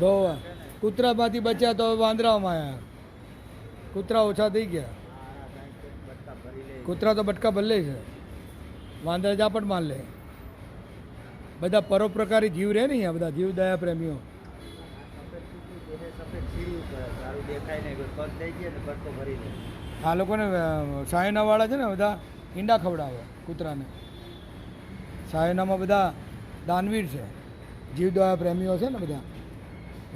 બહુ કૂતરામાંથી બચ્યા તો વાંદરામાં આવ્યા કૂતરા ઓછા થઈ ગયા. કૂતરા તો બટકા ભલે છે. વાંદરા ઝાપટ માર લે. બધા પરોપકારી જીવ રહે ને અહીંયા, બધા જીવ દયા પ્રેમીઓ આ લોકોને સાયનાવાળા છે ને બધા ઈંડા ખવડાવે કૂતરાને. સાયનામાં બધા દાનવીર છે. જીવ દયા પ્રેમીઓ છે ને બધા.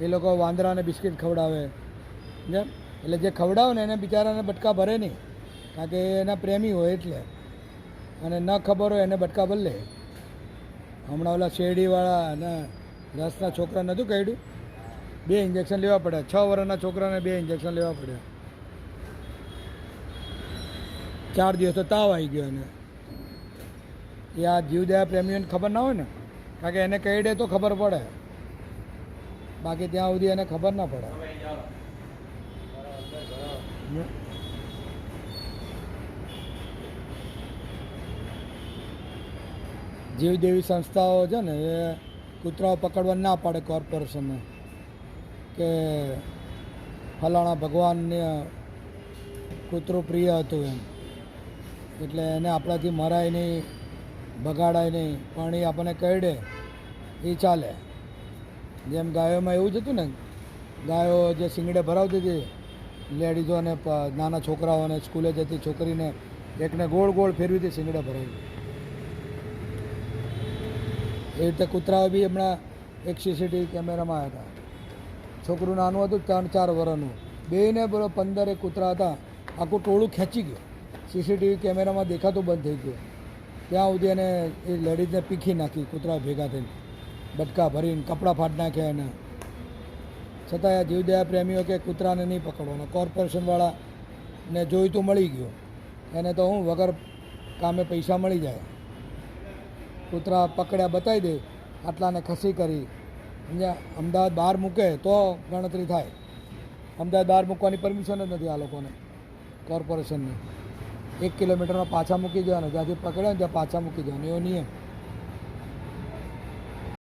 એ લોકો વાંદરાને બિસ્કિટ ખવડાવે. જેમ એટલે જે ખવડાવે ને એને બિચારાને બટકા ભરે નહીં. કારણ કે એના પ્રેમી હોય એટલે. અને ન ખબર હોય એને બટકા ભલે. હમણાં ઓલા શેરડીવાળા અને રસના છોકરા નહોતું કહ્યું બે ઇન્જેક્શન લેવા પડે છ વર્ષના છોકરાને બે ઇન્જેક્શન લેવા પડે ચાર દિવસ તો તાવ આવી ગયો એને. એ આ જીવદયા પ્રેમીઓને ખબર ના હોય ને? કારણ કે એને કહી દે તો ખબર પડે. બાકી ત્યાં સુધી એને ખબર ના પડે. જીવદેવી સંસ્થાઓ છે ને, એ કૂતરાઓ પકડવા ના પાડે કોર્પોરેશનને કે ફલાણા ભગવાનને કૂતરું પ્રિય હતું એમ. એટલે એને આપણાથી મરાય નહીં બગાડાય નહીં. પણ એ આપણને કરડે એ ચાલે. જેમ ગાયોમાં એવું જ હતું ને, ગાયો જે શિંગડે ભરાવતી હતી લેડીઝોને નાના છોકરાઓને સ્કૂલે જતી છોકરીને એકને ગોળ ગોળ ફેરવી હતી, શિંગડે ભરાવી. એ રીતે કૂતરાઓ બી હમણાં એક સીસીટીવી કેમેરામાં આવ્યા હતા. છોકરું નાનું હતું, ત્રણ ચાર વર્ષનું બેને બરો પંદર એક કૂતરા હતા, આખું ટોળું ખેંચી ગયું. સીસીટીવી કેમેરામાં દેખાતું બંધ થઈ ગયું. ત્યાં સુધી એને એ લેડીઝને પીખી નાખી કૂતરા ભેગા થઈને. બટકા ભરીને કપડાં ફાટ નાખ્યા એને છતાંય આ જીવદયા પ્રેમીઓ કે કૂતરાને નહીં પકડવાનો કોર્પોરેશનવાળાને જોઈતું મળી ગયું. એને તો હું વગર કામે પૈસા મળી જાય. કૂતરા પકડ્યા બતાવી દે, આટલાને ખસી કરી. અહીંયા અમદાવાદ બહાર મૂકે તો ગણતરી થાય. અમદાવાદ બહાર મૂકવાની પરમિશન જ નથી આ લોકોને, કોર્પોરેશનની. એક કિલોમીટરમાં પાછા મૂકી દેવાના. જ્યાંથી પકડ્યા ને ત્યાં પાછા મૂકી દેવાના. એવો નિયમ